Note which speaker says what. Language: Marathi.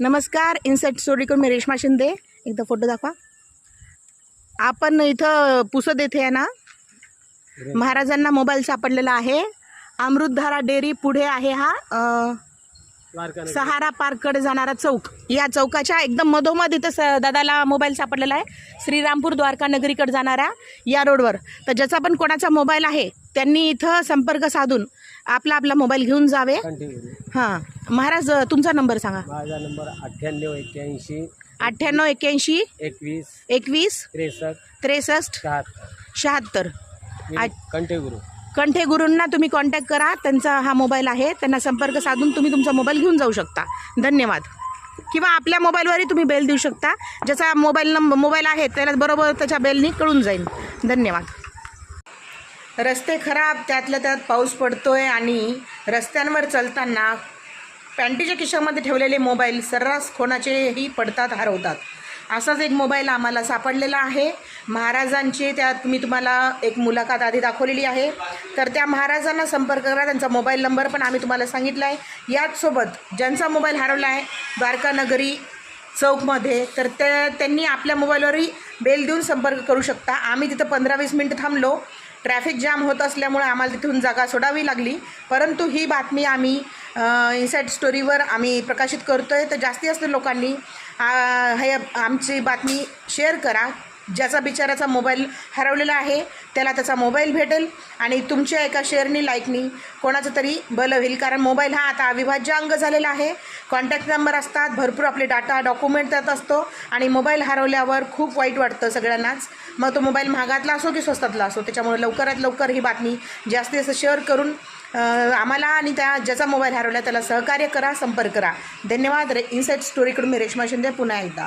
Speaker 1: नमस्कार इन्सेट स्टोरीकडून मी रेश्मा शिंदे. एकदा फोटो दाखवा. आपण इथं पुसद येथे आहे ना? महाराजांना मोबाईल सापडलेला आहे. अमृतधारा डेअरी पुढे आहे हा अं, सहारा पार्ककडे जाणारा चौक. या चौकाच्या एकदम मधोमध इथं स दादाला मोबाईल सापडलेला आहे. श्रीरामपूर द्वारका नगरीकडे जाणाऱ्या या रोडवर तर ज्याचा पण कोणाचा मोबाईल आहे त्यांनी इथं संपर्क साधून आपला आपला मोबाईल घेऊन जावे.
Speaker 2: कंटिन्यू
Speaker 1: हां. महाराज तुमचा नंबर सांगा.
Speaker 2: माझा नंबर अठ्ठ्याण्णव एक्क्याऐंशी
Speaker 1: अठ्ठ्याण्णव एक्क्याऐंशी
Speaker 2: एकवीस
Speaker 1: एकवीस
Speaker 2: त्रेसष्ट
Speaker 1: त्रेसष्ट
Speaker 2: शहात्तर.
Speaker 1: शहात्तर.
Speaker 2: मी
Speaker 1: आ- कंठे गुरूंना तुम्ही कॉन्टॅक्ट करा. त्यांचा हा मोबाईल आहे. त्यांना संपर्क साधून तुम्ही तुमचा मोबाईल घेऊन जाऊ शकता. धन्यवाद. किंवा आपल्या मोबाईलवरही तुम्ही बेल देऊ शकता. ज्याचा मोबाईल नंबर मोबाईल आहे त्याला बरोबर त्याच्या बेलनी कळून जाईल. धन्यवाद. रस्ते खराब त्यातल्या त्यात पाऊस पडतो आहे आणि रस्त्यांवर चालताना पॅन्टीच्या खिशामध्ये ठेवलेले मोबाईल सर्रास कोणाचेही पडतात हरवतात. असाच एक मोबाईल आम्हाला सापडलेला आहे. महाराजांची त्यात मी तुम्हाला एक मुलाखत आधी दाखवलेली आहे. तर त्या महाराजांना संपर्क करा त्यांचा मोबाईल नंबर पण आम्ही तुम्हाला सांगितला आहे याचसोबत ज्यांचा मोबाईल हरवला आहे द्वारकानगरी चौकमध्ये तर त्या त्यांनी आपल्या मोबाईलवरही बेल देऊन संपर्क करू शकता. आम्ही तिथं पंधरा वीस मिनटं थांबलो. ट्रॅफिक जाम होत असल्यामुळे आम्हाला तिथून जागा सोडावी लागली. परंतु ही बातमी आम्ही इनसाईड स्टोरीवर आम्ही प्रकाशित करतो आहे तर जास्तीत जास्त लोकांनी हे आमची बातमी शेअर करा. ज्याचा बिचाराचा मोबाईल हरवलेला आहे त्याला त्याचा मोबाईल भेटेल आणि तुमच्या एका शेअरनी लाईकनी कोणाचं तरी बलं होईल. कारण मोबाईल हा आता अविभाज्य अंग झालेला आहे. कॉन्टॅक्ट नंबर असतात भरपूर आपले डाटा डॉक्युमेंट त्यात असतो आणि मोबाईल हरवल्यावर खूप वाईट वाटतं सगळ्यांनाच. मग तो मोबाईल महागातला असो की स्वस्तातला असो त्याच्यामुळे लवकरात लवकर ही बातमी जास्तीत जास्त शेअर करून आम्हाला आणि त्या ज्याचा मोबाईल हरवला त्याला सहकार्य करा संपर्क करा. धन्यवाद. रे इन्साईट स्टोरीकडून मी रेश्मा शिंदे पुन्हा एकदा.